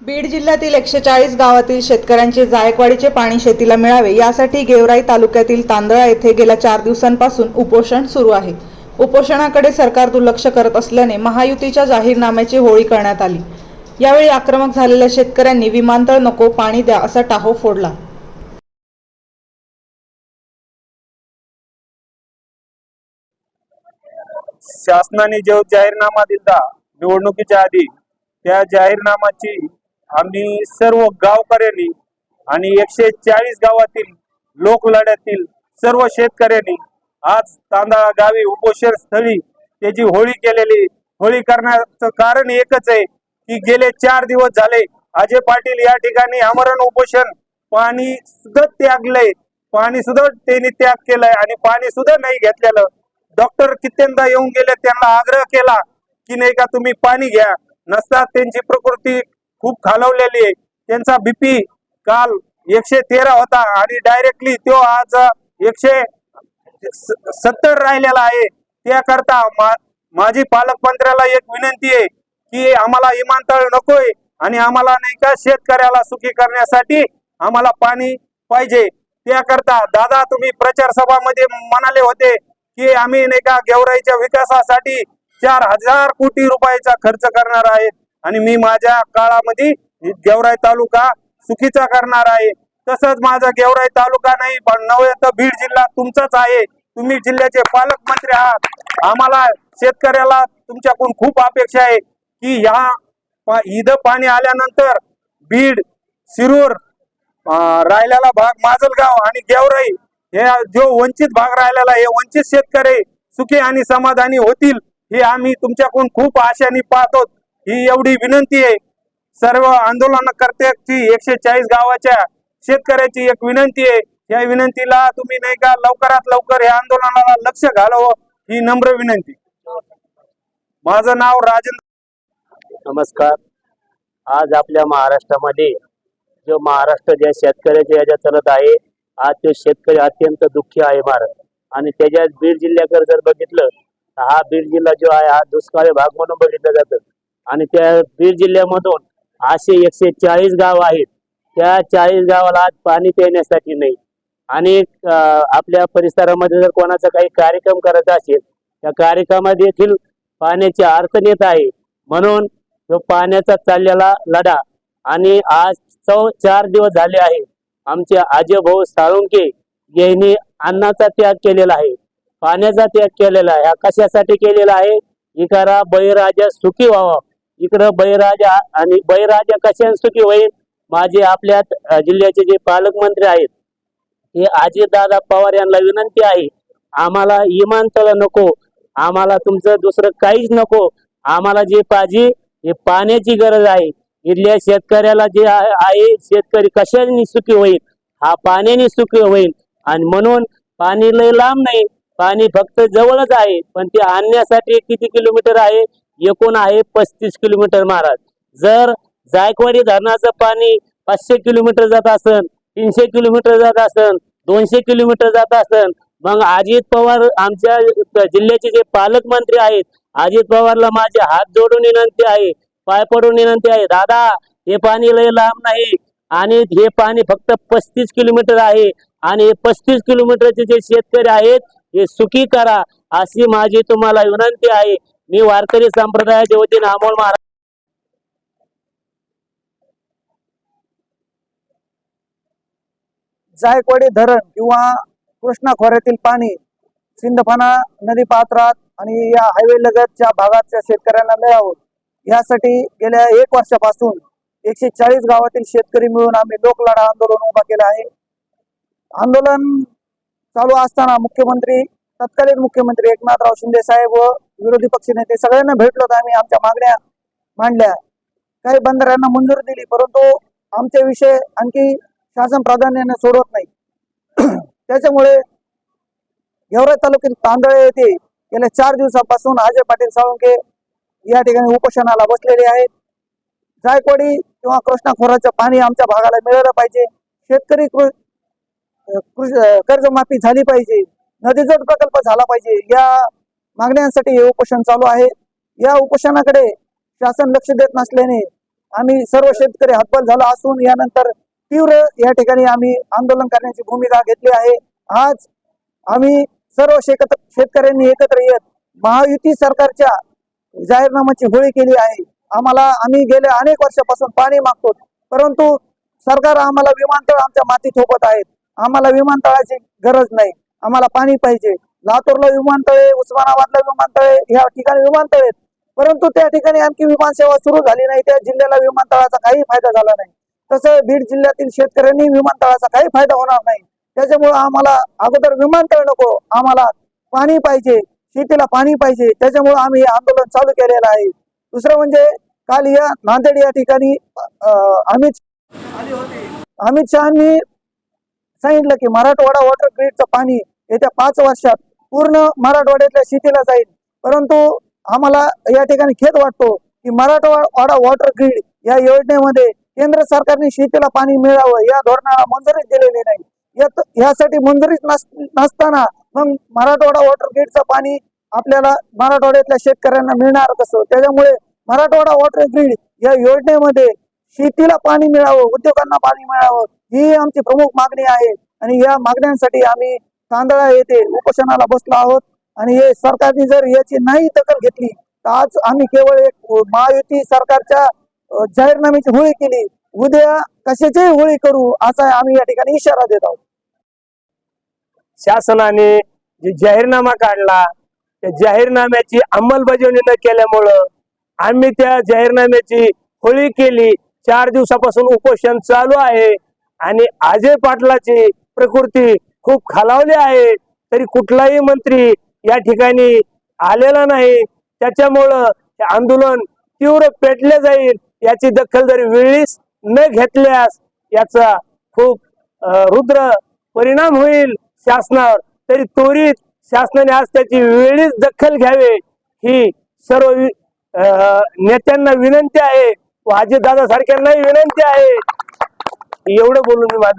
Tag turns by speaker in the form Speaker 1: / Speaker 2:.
Speaker 1: बीड जिल्ह्यातील एकशे चाळीस गावातील शेतकऱ्यांचे जायकवाडीचे पाणी शेतीला मिळावे यासाठी गेवराई तालुक्यातील तांदळा येथे गेल्या चार दिवसांपासून उपोषण सुरू आहे. उपोषणाकडे सरकार दुर्लक्ष करत असल्याने महायुतीच्या जाहीरनाम्याची होळी करण्यात आली. यावेळी आक्रमक झालेल्या शेतकऱ्यांनी विमानतळ नको पाणी द्या असा टाहो फोडला.
Speaker 2: शासनाने जो जाहीरनामा दिला निवडणुकीच्या आधी त्या जाहीरनामाची आम्ही सर्व गावकऱ्यांनी आणि एकशे चाळीस गावातील लोकलढ्यातील सर्व शेतकऱ्यांनी आज तांदळा गावी उपोषण स्थळी त्याची होळी केलेली. होळी करण्याचं कारण एकच आहे की गेले चार दिवस झाले अजय पाटील या ठिकाणी आमरण उपोषण पाणी सुद्धा त्यागलंय. पाणी सुद्धा त्यांनी त्याग केलाय आणि पाणी सुद्धा नाही घेतलेलं. डॉक्टर कित्येंदा येऊन गेले त्यांना आग्रह केला की नाही का तुम्ही पाणी घ्या. नसता त्यांची प्रकृती खूप खालवलेली आहे. त्यांचा बीपी काल एकशे तेरा होता आणि डायरेक्टली तो आज एकशे स- सत्तर राहिलेला आहे. त्याकरता मा- माझी पालकमंत्र्याला एक विनंती आहे की आम्हाला विमानतळ नकोय आणि आम्हाला नाही का शेतकऱ्याला सुखी करण्यासाठी आम्हाला पाणी पाहिजे. त्याकरता दादा तुम्ही प्रचार सभामध्ये म्हणाले होते की आम्ही नाही का गेवराईच्या विकासासाठी चार हजार कोटी रुपयाचा खर्च करणार आहेत आणि मी माझ्या काळामध्ये गेवराई तालुका सुखीचा करणार आहे. तसंच माझा गेवराई तालुका नाही पण नव्हे तर बीड जिल्हा तुमचाच आहे. तुम्ही जिल्ह्याचे पालकमंत्री आहात. आम्हाला शेतकऱ्याला तुमच्याकडून खूप अपेक्षा आहे की ह्या पा- इथं पाणी आल्यानंतर बीड शिरूर राहिलेला भाग माजलगाव आणि गेवराई हे जो वंचित भाग राहिलेला हे वंचित शेतकरी सुखी आणि समाधानी होतील हे आम्ही तुमच्याकडून खूप आशाने पाहतो. ही एवढी विनंती आहे. सर्व आंदोलनकर्त्याची एकशे चाळीस गावाच्या शेतकऱ्याची एक विनंती आहे. या विनंतीला तुम्ही नाही का लवकरात लवकर या आंदोलनाला लक्ष घालावं ही नम्र विनंती. माझं नाव राजेंद्र
Speaker 3: नमस्कार. आज आपल्या महाराष्ट्रामध्ये जो महाराष्ट्र ज्या शेतकऱ्याच्या याच्या चालत आहे आज तो शेतकरी अत्यंत दुःखी आहे महाराज आणि त्याच्यात बीड जिल्ह्याकडे जर बघितलं तर हा बीड जिल्हा जो आहे हा दुष्काळी भाग म्हणून बघितलं जातं. आणि त्या बीड जिल्ह्यामधून असे एकशे चाळीस गाव आहेत. त्या चाळीस गावाला आज पाणी पिण्यासाठी नाही. आणि आपल्या परिसरामध्ये जर कोणाचा काही कार्यक्रम करायचा असेल त्या कार्यक्रमात देखील पाण्याची अडचण येत आहे. म्हणून तो पाण्याचा चाललेला लढा आणि आज चौ चार दिवस झाले आहे. आमचे आजे भाऊ साळुंके यांनी अन्नाचा त्याग केलेला आहे. पाण्याचा त्याग केलेला आहे. कशासाठी केलेला आहे. इकारा बळीराजा सुखी व्हावा. इकडं बळीराजा आणि बळीराजा कशाने सुखी होईल? माझे आपल्या जिल्ह्याचे जे पालकमंत्री आहेत हे अजितदादा पवार यांना विनंती आहे आम्हाला इमानतळ नको आम्हाला तुमचं दुसरं काहीच नको आम्हाला जे पाहिजे हे पाण्याची गरज आहे. इथल्या शेतकऱ्याला जे आहे आहे, शेतकरी कशाने सुखी होईल? हा पाण्याने सुखी होईल. आणि म्हणून पाणी लय लांब नाही पाणी फक्त जवळच आहे पण ते आणण्यासाठी किती किलोमीटर आहे? एकूण आहे पस्तीस किलोमीटर महाराज. जर जायकवाडी धरणाचं पाणी पाचशे किलोमीटर जात असन तीनशे किलोमीटर जात असन दोनशे किलोमीटर जात असन मग अजित पवार आमच्या जिल्ह्याचे जे पालकमंत्री आहेत अजित पवारला माझे हात जोडून विनंती आहे पाय पडून विनंती आहे दादा हे पाणी लय लांब नाही आणि हे पाणी फक्त पस्तीस किलोमीटर आहे आणि हे पस्तीस किलोमीटरचे जे शेतकरी आहेत हे सुखी करा अशी माझी तुम्हाला विनंती आहे. मी वारकरी संप्रदायाच्या वतीने अमोल महाराज
Speaker 4: जायकवाडी धरण किंवा कृष्णा खोऱ्यातील पाणी सिंदफाना नदी पात्रात आणि या हायवे लगतच्या भागाच्या शेतकऱ्यांना मिळावं. यासाठी गेल्या एक वर्षापासून एकशे चाळीस गावातील शेतकरी मिळून आम्ही लोकलढा आंदोलन उभा केलं आहे. आंदोलन चालू असताना मुख्यमंत्री तत्कालीन मुख्यमंत्री एकनाथराव शिंदे साहेब व विरोधी पक्ष नेते सगळ्यांना भेटलो तर आम्ही आमच्या मागण्या मांडल्या. काही बंदरांना मंजुरी दिली परंतु आमचे विषय आणखी शासन प्राधान्याने सोडवत नाही. त्याच्यामुळे गेवराई तालुक्यातील तांदळे येथे गेल्या चार दिवसापासून अजय पाटील साळुंके या ठिकाणी उपोषणाला बसलेले आहेत. जायकवाडी किंवा कृष्णा खोराचं पाणी आमच्या भागाला मिळालं पाहिजे. शेतकरी कृ- कर्जमाफी झाली पाहिजे. नदीजोड प्रकल्प झाला पाहिजे या मागण्यांसाठी हे उपोषण चालू आहे. या उपोषणाकडे शासन लक्ष देत नसल्याने आम्ही सर्व शेतकरी हतबल झालो असून यानंतर तीव्र या ठिकाणी आम्ही आंदोलन करण्याची भूमिका घेतली आहे. आज आम्ही सर्व शेकत शेतकऱ्यांनी एकत्र येत महायुती सरकारच्या जाहीरनाम्याची होळी केली आहे. आम्हाला आम्ही गेल्या अनेक वर्षापासून पाणी मागतो परंतु सरकार आम्हाला विमानतळ आमच्या माती थोपत आहेत. आम्हाला विमानतळाची गरज नाही. आम्हाला पाणी पाहिजे. लातूरला विमानतळ उस्मानाबादला विमानतळ ह्या या ठिकाणी विमानतळ आहेत. परंतु त्या ठिकाणी आणखी विमान सेवा सुरू झाली नाही. त्या जिल्ह्याला विमानतळाचा काही फायदा झाला नाही. तसं बीड जिल्ह्यातील शेतकऱ्यांनी विमानतळाचा काही फायदा होणार नाही. त्याच्यामुळे आम्हाला अगोदर विमानतळ नको. आम्हाला पाणी पाहिजे. शेतीला पाणी पाहिजे. त्याच्यामुळे आम्ही हे आंदोलन चालू केलेलं आहे. दुसरं म्हणजे काल या नांदेड या ठिकाणी अमित अमित शहानी सांगितलं की मराठवाडा वॉटर ग्रीडचं पाणी येत्या पाच वर्षात पूर्ण मराठवाड्यातल्या शेतीला जाईल. परंतु आम्हाला या ठिकाणी खेद वाटतो की मराठवाडा वॉटर ग्रीड या योजनेमध्ये केंद्र सरकारने शेतीला पाणी मिळावं या धोरणाला मंजुरीच दिलेली नाही. यात यासाठी मंजुरीच नस नसताना मग मराठवाडा वॉटर ग्रीडचं पाणी आपल्याला मराठवाड्यातल्या शेतकऱ्यांना मिळणार कसं? त्याच्यामुळे मराठवाडा वॉटर ग्रीड या योजनेमध्ये शेतीला पाणी मिळावं उद्योगांना पाणी मिळावं ही आमची प्रमुख मागणी आहे. आणि या मागण्यांसाठी आम्ही तांदळा येथे उपोषणाला बसलो आहोत. आणि हे सरकारने जर याची नाही दखल घेतली तर आज आम्ही केवळ एक महायुती सरकारच्या जाहीरनाम्याची होळी केली. उद्या कशाचीही होळी करू असा आम्ही या ठिकाणी इशारा देत आहोत.
Speaker 5: शासनाने जे जाहीरनामा काढला त्या जाहीरनाम्याची अंमलबजावणी न केल्यामुळं आम्ही त्या जाहीरनाम्याची होळी केली. चार दिवसापासून उपोषण चालू आहे. आणि अजय पाटलाची प्रकृती खूप खालावले आहे तरी कुठलाही मंत्री या ठिकाणी आलेला नाही. त्याच्यामुळं हे आंदोलन तीव्र पेटले जाईल याची दखल जरी वेळीच न घेतल्यास याचा खूप रुद्र परिणाम होईल शासनावर. तरी त्वरित शासनाने आज त्याची वेळीच दखल घ्यावे ही सर्व नेत्यांना विनंती आहे व अजितदादा सारख्यांनाही विनंती आहे. एवढं बोलून मी माझं